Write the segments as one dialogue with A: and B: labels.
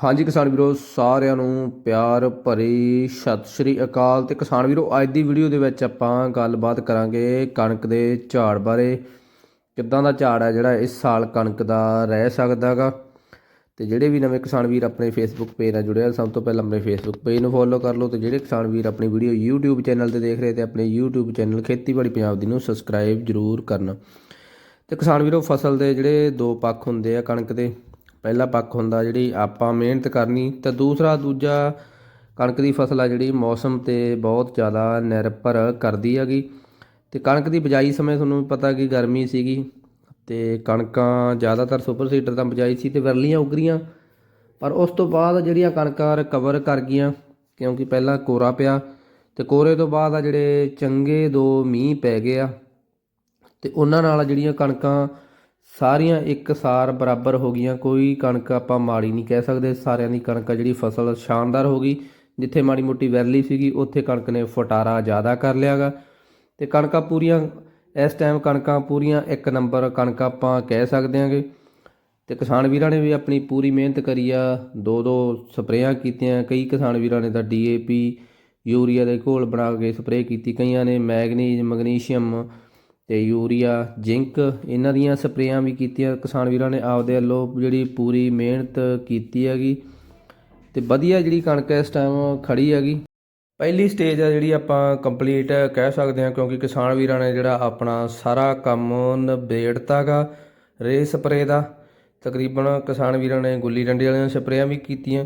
A: ਹਾਂਜੀ ਕਿਸਾਨ ਵੀਰੋ, ਸਾਰਿਆਂ ਨੂੰ ਪਿਆਰ ਭਰੀ ਸਤਿ ਸ਼੍ਰੀ ਅਕਾਲ। ਤੇ ਕਿਸਾਨ ਵੀਰੋ, ਅੱਜ ਦੀ ਵੀਡੀਓ ਦੇ ਵਿੱਚ ਆਪਾਂ ਗੱਲਬਾਤ ਕਰਾਂਗੇ ਕਣਕ ਦੇ ਝਾੜ ਬਾਰੇ। ਕਿੱਦਾਂ ਦਾ ਝਾੜ ਹੈ ਜਿਹੜਾ ਇਸ ਸਾਲ ਕਣਕ ਦਾ ਰਹਿ ਸਕਦਾਗਾ ਤੇ ਜਿਹੜੇ ਵੀ ਨਵੇਂ ਕਿਸਾਨ ਵੀਰ ਆਪਣੇ ਫੇਸਬੁੱਕ ਪੇਜ ਨਾਲ ਜੁੜੇ ਆ, ਸਭ ਤੋਂ ਪਹਿਲਾਂ ਆਪਣੇ ਫੇਸਬੁੱਕ ਪੇਜ ਨੂੰ ਫੋਲੋ ਕਰ ਲਓ। ਤੇ ਜਿਹੜੇ ਕਿਸਾਨ ਵੀਰ ਆਪਣੀ ਵੀਡੀਓ YouTube ਚੈਨਲ ਤੇ ਦੇਖ ਰਹੇ ਤੇ ਆਪਣੇ YouTube ਚੈਨਲ ਖੇਤੀਬਾੜੀ ਪੰਜਾਬ ਦੀ ਨੂੰ ਸਬਸਕ੍ਰਾਈਬ ਜ਼ਰੂਰ ਕਰਨਾ। ਤੇ ਕਿਸਾਨ ਵੀਰੋ, ਫਸਲ ਦੇ ਜਿਹੜੇ ਦੋ ਪੱਖ ਹੁੰਦੇ ਆ ਕਣਕ ਦੇ। ਪਹਿਲਾ ਪੱਖ ਹੁੰਦਾ ਜਿਹੜੀ ਆਪਾਂ ਮਿਹਨਤ ਕਰਨੀ ਤੇ ਦੂਸਰਾ ਦੂਜਾ ਕਣਕ ਦੀ ਫਸਲ ਆ ਜਿਹੜੀ ਮੌਸਮ ਤੇ ਬਹੁਤ ਜ਼ਿਆਦਾ ਨਿਰਭਰ ਕਰਦੀ ਹੈਗੀ। ਤੇ ਕਣਕ ਦੀ ਬਜਾਈ ਸਮੇਂ ਤੁਹਾਨੂੰ ਪਤਾ ਕਿ ਗਰਮੀ ਸੀਗੀ ਤੇ ਕਣਕਾਂ ਜ਼ਿਆਦਾਤਰ ਸੁਪਰ ਸੀਡਰ ਤਾਂ ਬਿਜਾਈ ਸੀ ਤੇ ਵਿਰਲੀਆਂ ਉਗਰੀਆਂ ਪਰ ਉਸ ਤੋਂ ਬਾਅਦ ਜਿਹੜੀਆਂ ਕਣਕਾਂ ਰਿਕਵਰ ਕਰ ਗਈਆਂ, ਕਿਉਂਕਿ ਪਹਿਲਾਂ ਕੋਰਾ ਪਿਆ ਤੇ ਕੋਰੇ ਤੋਂ ਬਾਅਦ ਆ ਜਿਹੜੇ ਚੰਗੇ ਦੋ ਮੀਂਹ ਪੈ ਗਏ ਆ ਤੇ ਉਹਨਾਂ ਨਾਲ ਜਿਹੜੀਆਂ ਕਣਕਾਂ ਸਾਰੀਆਂ ਇੱਕਸਾਰ ਬਰਾਬਰ ਹੋ ਗਈਆਂ, ਕੋਈ ਕਣਕ ਆਪਾਂ ਮਾੜੀ ਨਹੀਂ ਕਹਿ ਸਕਦੇ। ਸਾਰਿਆਂ ਦੀ ਕਣਕ ਆ ਜਿਹੜੀ ਫਸਲ ਸ਼ਾਨਦਾਰ ਹੋ ਗਈ। ਜਿੱਥੇ ਮਾੜੀ ਮੋਟੀ ਵੈਰਲੀ ਸੀਗੀ, ਉੱਥੇ ਕਣਕ ਨੇ ਫਟਾਰਾ ਜ਼ਿਆਦਾ ਕਰ ਲਿਆਗਾ। ਤੇ ਕਣਕਾਂ ਪੂਰੀਆਂ, ਇਸ ਟਾਈਮ ਕਣਕਾਂ ਪੂਰੀਆਂ ਇੱਕ ਨੰਬਰ ਕਣਕ ਆਪਾਂ ਕਹਿ ਸਕਦੇ ਹਾਂਗੇ ਤੇ ਕਿਸਾਨ ਵੀਰਾਂ ਨੇ ਵੀ ਆਪਣੀ ਪੂਰੀ ਮਿਹਨਤ ਕਰੀ ਆ ਦੋ ਦੋ ਸਪਰੇਆਂ ਕੀਤੀਆਂ। ਕਈ ਕਿਸਾਨ ਵੀਰਾਂ ਨੇ ਤਾਂ ਡੀਏਪੀ ਯੂਰੀਆ ਦੇ ਘੋਲ ਬਣਾ ਕੇ ਸਪਰੇਅ ਕੀਤੀ। ਕਈਆਂ ਨੇ ਮੈਗਨੀਜ਼, ਮੈਗਨੀਸ਼ੀਅਮ ਤੇ ਯੂਰੀਆ, ਜ਼ਿੰਕ, ਇਹਨਾਂ ਦੀਆਂ ਸਪਰੇਆਂ ਵੀ ਕੀਤੀਆਂ। ਕਿਸਾਨ ਵੀਰਾਂ ਨੇ ਆਪਦੇ ਵੱਲੋਂ ਜਿਹੜੀ ਪੂਰੀ ਮਿਹਨਤ ਕੀਤੀ ਹੈਗੀ ਤੇ ਵਧੀਆ ਜਿਹੜੀ ਕਣਕ ਇਸ ਟਾਈਮ ਖੜੀ ਹੈਗੀ। ਪਹਿਲੀ ਸਟੇਜ ਆ ਜਿਹੜੀ ਆਪਾਂ ਕੰਪਲੀਟ ਕਹਿ ਸਕਦੇ ਹਾਂ, ਕਿਉਂਕਿ ਕਿਸਾਨ ਵੀਰਾਂ ਨੇ ਜਿਹੜਾ ਆਪਣਾ ਸਾਰਾ ਕੰਮ ਨਿਬੇੜਤਾਗਾ ਰੇ ਸਪਰੇ ਦਾ। ਤਕਰੀਬਨ ਕਿਸਾਨ ਵੀਰਾਂ ਨੇ ਗੁੱਲੀ ਡੰਡੇ ਵਾਲੀਆਂ ਸਪਰੇਆਂ ਵੀ ਕੀਤੀਆਂ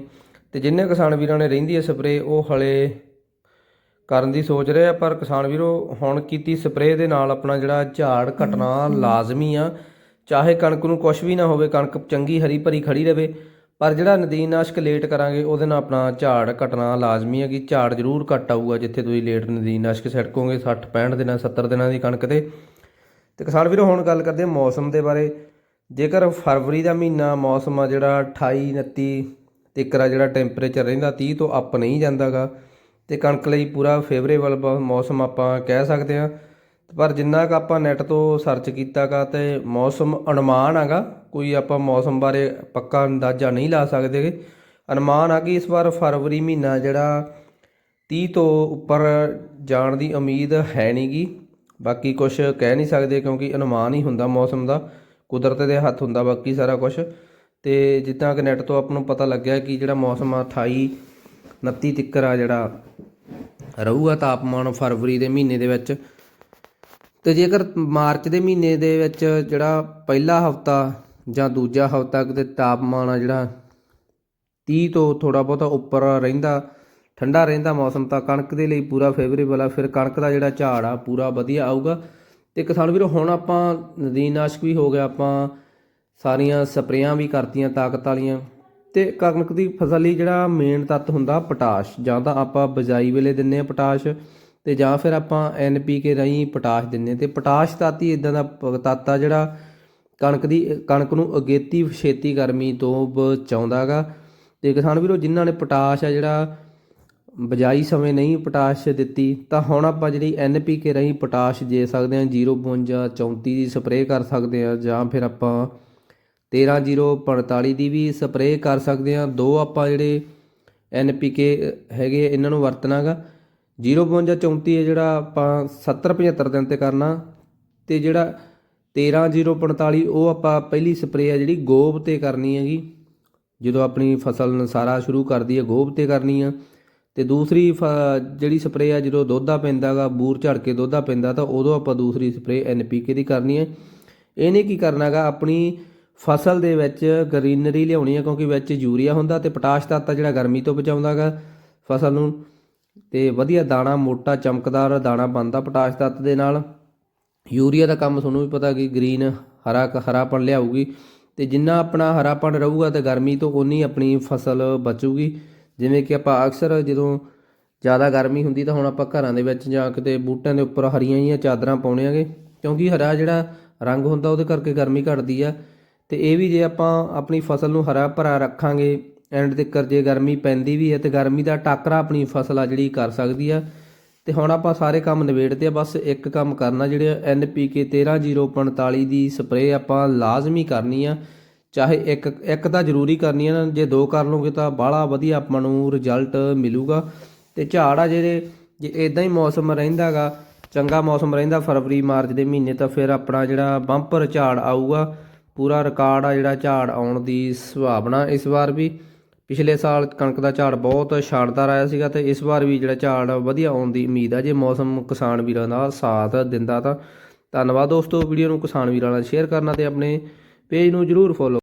A: ਤੇ ਜਿੰਨੇ ਕਿਸਾਨ ਵੀਰਾਂ ਨੇ ਰਹਿੰਦੀ ਹੈ ਸਪਰੇ ਉਹ ਹਲੇ ਕਰਨ ਦੀ ਸੋਚ ਰਹੇ ਆ, ਪਰ ਕਿਸਾਨ ਵੀਰੋ, ਹੁਣ ਕੀਤੀ ਸਪਰੇਅ ਦੇ ਨਾਲ ਆਪਣਾ ਜਿਹੜਾ ਝਾੜ ਘਟਣਾ ਲਾਜ਼ਮੀ ਆ। ਚਾਹੇ ਕਣਕ ਨੂੰ ਕੁਝ ਵੀ ਨਾ ਹੋਵੇ, ਕਣਕ ਚੰਗੀ ਹਰੀ ਭਰੀ ਖੜੀ ਰਵੇ, ਪਰ ਜਿਹੜਾ ਨਦੀਨਨਾਸ਼ਕ ਲੇਟ ਕਰਾਂਗੇ, ਉਹਦੇ ਨਾਲ ਆਪਣਾ ਝਾੜ ਘਟਣਾ ਲਾਜ਼ਮੀ ਹੈ ਕਿ ਝਾੜ ਜ਼ਰੂਰ ਘਟ ਆਊਗਾ, ਜਿੱਥੇ ਤੁਸੀਂ ਲੇਟ ਨਦੀਨਨਾਸ਼ਕ ਛਿੜਕੋਗੇ 60 65 ਦਿਨਾਂ 70 ਦਿਨਾਂ ਦੀ ਕਣਕ ਤੇ। ਤੇ ਕਿਸਾਨ ਵੀਰੋ, ਹੁਣ ਗੱਲ ਕਰਦੇ ਹਾਂ ਮੌਸਮ ਦੇ ਬਾਰੇ। ਜੇਕਰ ਫਰਵਰੀ ਦਾ ਮਹੀਨਾ ਮੌਸਮ ਆ ਜਿਹੜਾ 28 29 ਤੀਕਰਾ ਜਿਹੜਾ ਟੈਂਪਰੇਚਰ ਰਹਿੰਦਾ 30 ਤੋਂ ਅੱਪ ਨਹੀਂ ਜਾਂਦਾਗਾ ਤੇ ਕਣਕ ਲਈ ਪੂਰਾ ਫੇਵਰੇਬਲ ਮੌਸਮ ਆਪਾਂ ਕਹਿ ਸਕਦੇ ਹਾਂ। ਪਰ ਜਿੰਨਾ ਕੁ ਆਪਾਂ ਨੈਟ ਤੋਂ ਸਰਚ ਕੀਤਾਗਾ ਤੇ ਮੌਸਮ ਅਨੁਮਾਨ ਹੈਗਾ, ਕੋਈ ਆਪਾਂ ਮੌਸਮ ਬਾਰੇ ਪੱਕਾ ਅੰਦਾਜ਼ਾ ਨਹੀਂ ਲਾ ਸਕਦੇਗੇ ਅਨੁਮਾਨ ਆ ਕਿ ਇਸ ਵਾਰ ਫਰਵਰੀ ਮਹੀਨਾ ਜਿਹੜਾ 30 ਤੋਂ ਉੱਪਰ ਜਾਣ ਦੀ ਉਮੀਦ ਹੈ ਨਹੀਂਗੀ ਬਾਕੀ ਕੁਝ ਕਹਿ ਨਹੀਂ ਸਕਦੇ ਕਿਉਂਕਿ ਅਨੁਮਾਨ ਹੀ ਹੁੰਦਾ ਮੌਸਮ ਦਾ, ਕੁਦਰਤ ਦੇ ਹੱਥ ਹੁੰਦਾ ਬਾਕੀ ਸਾਰਾ ਕੁਝ ਤੇ ਜਿੱਦਾਂ ਕਿ ਨੈਟ ਤੋਂ ਆਪਾਂ ਨੂੰ ਪਤਾ ਲੱਗਿਆ ਕਿ ਜਿਹੜਾ ਮੌਸਮ ਆ 28 29 ਤੱਕਰ ਆ ਜਿਹੜਾ ਰਹੂਗਾ ਤਾਪਮਾਨ ਫਰਵਰੀ ਦੇ ਮਹੀਨੇ ਦੇ ਵਿੱਚ। ਤੇ ਜੇਕਰ ਮਾਰਚ ਦੇ ਮਹੀਨੇ ਦੇ ਵਿੱਚ ਜਿਹੜਾ ਪਹਿਲਾ ਹਫਤਾ ਜਾਂ ਦੂਜਾ ਹਫਤਾ ਕਿਤੇ ਤਾਪਮਾਨ ਆ ਜਿਹੜਾ 30 ਤੋਂ ਥੋੜਾ ਬਹੁਤਾ ਉੱਪਰ ਰਹਿੰਦਾ, ਠੰਡਾ ਰਹਿੰਦਾ ਮੌਸਮ, ਤਾਂ ਕਣਕ ਦੇ ਲਈ ਪੂਰਾ ਫੇਵਰੇਬਲ ਆ। ਫਿਰ ਕਣਕ ਦਾ ਜਿਹੜਾ ਝਾੜ ਆ, ਪੂਰਾ ਵਧੀਆ ਆਊਗਾ। ਤੇ ਕਿਸਾਨ ਵੀਰੋ, ਹੁਣ ਆਪਾਂ ਨਦੀਨਾਸ਼ਕ ਵੀ ਹੋ ਗਿਆ, ਆਪਾਂ ਸਾਰੀਆਂ ਸਪਰੇਆਂ ਵੀ ਕਰਤੀਆਂ ਤਾਕਤ ਵਾਲੀਆਂ। ਤੇ ਕਣਕ ਦੀ ਫਸਲ ਲਈ ਜਿਹੜਾ ਮੇਨ ਤੱਤ ਹੁੰਦਾ ਪੋਟਾਸ਼, ਜਾਂ ਤਾਂ ਆਪਾਂ ਬਜਾਈ ਵੇਲੇ ਦਿੰਨੇ ਆ ਪੋਟਾਸ਼, ਤੇ ਜਾਂ ਫਿਰ ਆਪਾਂ ਐਨਪੀਕੇ ਰਾਹੀਂ ਪੋਟਾਸ਼ ਦਿੰਨੇ ਤੇ ਪੋਟਾਸ਼ ਤੱਤ ਹੀ ਇਦਾਂ ਦਾ ਪ- ਤੱਤ ਆ ਜਿਹੜਾ ਕਣਕ ਦੀ, ਕਣਕ ਨੂੰ ਅਗੇਤੀ ਛੇਤੀ ਗਰਮੀ ਤੋਂ ਬਚਾਉਂਦਾਗਾ ਤੇ ਕਿਸਾਨ ਵੀਰੋ, ਜਿਨ੍ਹਾਂ ਨੇ ਪੋਟਾਸ਼ ਆ ਜਿਹੜਾ ਬਜਾਈ ਸਮੇਂ ਨਹੀਂ ਪੋਟਾਸ਼ ਦਿੱਤੀ, ਤਾਂ ਹੁਣ ਆਪਾਂ ਜਿਹੜੀ ਐਨਪੀਕੇ ਰਾਹੀਂ ਪੋਟਾਸ਼ ਦੇ ਸਕਦੇ ਹਾਂ 052 34 ਦੀ ਸਪਰੇਅ ਕਰ ਸਕਦੇ ਹਾਂ, ਜਾਂ ਫਿਰ ਆਪਾਂ 13045 ਦੀ ਵੀ ਸਪਰੇਅ ਕਰ ਸਕਦੇ ਹਾਂ। ਦੋ ਆਪਾਂ ਜਿਹੜੇ ਐਨਪੀਕੇ ਹੈਗੇ, ਇਹਨਾਂ ਨੂੰ ਵਰਤਣਾਗਾ। 052 34 ਹੈ ਜਿਹੜਾ ਆਪਾਂ 70 75 ਦਿਨ ਤੇ ਕਰਨਾ। ਤੇ ਜਿਹੜਾ 13045 ਉਹ ਆਪਾਂ ਪਹਿਲੀ ਸਪਰੇਅ ਹੈ ਜਿਹੜੀ ਗੋਬ ਤੇ ਕਰਨੀ ਹੈਗੀ। ਜਦੋਂ ਆਪਣੀ ਫਸਲ ਨਸਾਰਾ ਸ਼ੁਰੂ ਕਰਦੀ ਹੈ, ਗੋਬ ਤੇ ਕਰਨੀ ਆ। ਤੇ ਦੂਸਰੀ ਫ- ਜਿਹੜੀ ਸਪਰੇਅ ਆ ਜਦੋਂ ਦੋਧਾ ਪੈਂਦਾਗਾ, ਬੂਰ ਝੜ ਕੇ ਦੋਧਾ ਪੈਂਦਾ, ਤਾਂ ਉਦੋਂ ਆਪਾਂ ਦੂਸਰੀ ਸਪਰੇਅ ਐਨਪੀਕੇ ਦੀ ਕਰਨੀ ਹੈ। ਇਹਨੇ ਕੀ ਕਰਨਾਗਾ, ਆਪਣੀ ਫਸਲ ਦੇ ਵਿੱਚ ਗਰੀਨਰੀ ਲਿਆਉਣੀ ਹੈ ਕਿਉਂਕਿ ਵਿੱਚ ਯੂਰੀਆ ਹੁੰਦਾ ਤੇ ਪੋਟਾਸ਼ ਤੱਤ ਆ ਜਿਹੜਾ ਗਰਮੀ ਤੋਂ ਬਚਾਉਂਦਾਗਾ ਫਸਲ ਨੂੰ। ਤੇ ਵਧੀਆ ਦਾਣਾ, ਮੋਟਾ, ਚਮਕਦਾਰ ਦਾਣਾ ਬਣਦਾ ਪੋਟਾਸ਼ ਤੱਤ ਦੇ ਨਾਲ। ਯੂਰੀਆ ਦਾ ਕੰਮ ਤੁਹਾਨੂੰ ਵੀ ਪਤਾ ਕਿ ਗ੍ਰੀਨ ਹਰਾ ਹਰਾਪਣ ਲਿਆਊਗੀ। ਤੇ ਜਿੰਨਾ ਆਪਣਾ ਹਰਾਪਣ ਰਹੂਗਾ ਤੇ ਗਰਮੀ ਤੋਂ ਉਨੀ ਆਪਣੀ ਫਸਲ ਬਚੂਗੀ। ਜਿਵੇਂ ਕਿ ਆਪਾਂ ਅਕਸਰ ਜਦੋਂ ਜ਼ਿਆਦਾ ਗਰਮੀ ਹੁੰਦੀ ਤਾਂ ਹੁਣ ਆਪਾਂ ਘਰਾਂ ਦੇ ਵਿੱਚ ਜਾਂ ਕਿਤੇ ਬੂਟਿਆਂ ਦੇ ਉੱਪਰ ਹਰੀਆਂ ਹੀ ਚਾਦਰਾਂ ਪਾਉਣੇ ਆਗੇ। ਕਿਉਂਕਿ ਹਰਾ ਜਿਹੜਾ ਰੰਗ ਹੁੰਦਾ ਉਹਦੇ ਕਰਕੇ ਗਰਮੀ ਘਟਦੀ ਆ। ਤੇ ਇਹ ਵੀ ਜੇ ਆਪਾਂ ਆਪਣੀ ਫਸਲ ਨੂੰ ਹਰਾ ਭਰਾ ਰੱਖਾਂਗੇ ਐਂਡ ਤੱਕ ਜੇ ਗਰਮੀ ਪੈਂਦੀ ਵੀ ਹੈ ਤੇ ਗਰਮੀ ਦਾ ਟਾਕਰਾ ਆਪਣੀ ਫਸਲ ਆ ਜਿਹੜੀ ਕਰ ਸਕਦੀ ਆ। ਤੇ ਹੁਣ ਆਪਾਂ ਸਾਰੇ ਕੰਮ ਨਿਬੇੜਦੇ ਆ, ਬਸ ਇੱਕ ਕੰਮ ਕਰਨਾ ਜਿਹੜੇ ਐਨਪੀਕੇ 13045 ਦੀ ਸਪਰੇਅ ਆਪਾਂ ਲਾਜ਼ਮੀ ਕਰਨੀ ਆ। ਚਾਹੇ ਇੱਕ ਇੱਕ ਤਾਂ ਜ਼ਰੂਰੀ ਕਰਨੀ ਹੈ ਜੇ ਦੋ ਕਰ ਲਓਗੇ ਤਾਂ ਬਾਹਲਾ ਵਧੀਆ ਆਪਾਂ ਨੂੰ ਰਿਜ਼ਲਟ ਮਿਲੂਗਾ। ਤੇ ਝਾੜ ਆ ਜਿਹੜੇ, ਜੇ ਇਦਾਂ ਹੀ ਮੌਸਮ ਰਹਿੰਦਾਗਾ ਚੰਗਾ ਮੌਸਮ ਰਹਿੰਦਾ ਫਰਵਰੀ, ਮਾਰਚ ਦੇ ਮਹੀਨੇ, ਤਾਂ ਫਿਰ ਆਪਣਾ ਜਿਹੜਾ ਬੰਪਰ ਝਾੜ ਆਊਗਾ ਪੂਰਾ ਰਿਕਾਰਡ ਆ ਜਿਹੜਾ ਝਾੜ ਆਉਣ ਦੀ ਸੰਭਾਵਨਾ। ਇਸ ਵਾਰ ਵੀ ਪਿਛਲੇ ਸਾਲ ਕਣਕ ਦਾ ਝਾੜ ਬਹੁਤ ਸ਼ਾਨਦਾਰ ਆਇਆ ਸੀਗਾ ਤੇ ਇਸ ਵਾਰ ਵੀ ਜਿਹੜਾ ਝਾੜ ਵਧੀਆ ਆਉਣ ਦੀ ਉਮੀਦ ਆ। ਜੇ ਮੌਸਮ ਕਿਸਾਨ ਵੀਰਾਂ ਦਾ ਸਾਥ ਦਿੰਦਾ ਤਾਂ ਧੰਨਵਾਦ ਦੋਸਤੋ। ਵੀਡੀਓ ਨੂੰ ਕਿਸਾਨ ਵੀਰਾਂ ਨਾਲ ਸ਼ੇਅਰ ਕਰਨਾ ਤੇ ਆਪਣੇ ਪੇਜ ਨੂੰ ਜਰੂਰ ਫੋਲੋ